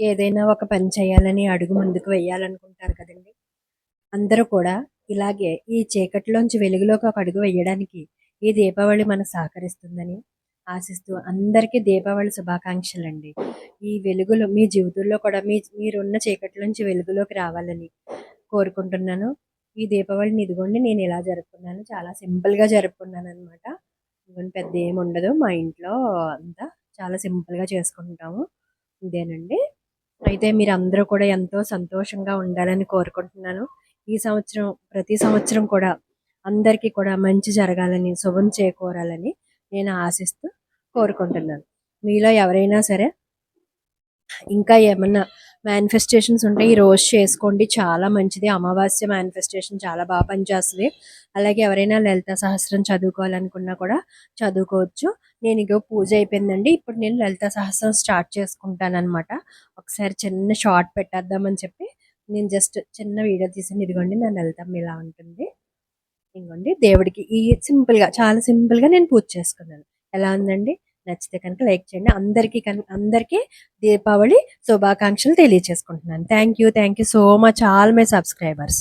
ఏదైనా ఒక పని చేయాలని అడుగు ముందుకు వేయాలనుకుంటారు కదండి. అందరూ కూడా ఇలాగే ఈ చీకటిలోంచి వెలుగులోకి ఒక అడుగు వేయడానికి ఈ దీపావళి మనకు సహకరిస్తుందని ఆశిస్తూ అందరికీ దీపావళి శుభాకాంక్షలు అండి ఈ వెలుగులు మీ జీవితంలో కూడా మీ మీరున్న చీకటిలోంచి వెలుగులోకి రావాలని కోరుకుంటున్నాను. ఈ దీపావళిని ఇదిగోండి నేను ఇలా జరుపుకున్నాను. చాలా సింపుల్గా జరుపుకున్నాను అనమాట పెద్ద ఏమి ఉండదు మా ఇంట్లో అంతా చాలా సింపుల్గా చేసుకుంటాము. ఇదేనండి. అయితే మీరు అందరూ కూడా ఎంతో సంతోషంగా ఉండాలని కోరుకుంటున్నాను. ఈ సంవత్సరం ప్రతి సంవత్సరం కూడా అందరికీ కూడా మంచి జరగాలని శుభం చేకూరాలని నేను ఆశిస్తూ కోరుకుంటున్నాను. మీలో ఎవరైనా సరే ఇంకా ఏమన్నా మేనిఫెస్టేషన్స్ ఉంటే ఈ రోజు చేసుకోండి. చాలా మంచిది. అమావాస్య మేనిఫెస్టేషన్ చాలా బాగా పనిచేస్తుంది. అలాగే ఎవరైనా లలిత సహస్రం చదువుకోవాలనుకున్నా కూడా చదువుకోవచ్చు. నేను ఇక పూజ అయిపోయిందండి. ఇప్పుడు నేను లలిత సహస్రం స్టార్ట్ చేసుకుంటాను అనమాట ఒకసారి చిన్న షార్ట్ పెట్టేద్దామని చెప్పి నేను జస్ట్ చిన్న వీడియో తీసాను. ఇదిగోండి నన్ను వెళ్తాం. ఇలా ఉంటుంది. ఇదిగోండి దేవుడికి ఈ సింపుల్గా చాలా సింపుల్గా నేను పూజ చేసుకున్నాను. ఎలా ఉందండి? నచ్చితే కనుక లైక్ చేయండి. అందరికీ కనుక అందరికీ దీపావళి శుభాకాంక్షలు తెలియచేసుకుంటున్నాను. Thank you. Thank you so much all my subscribers.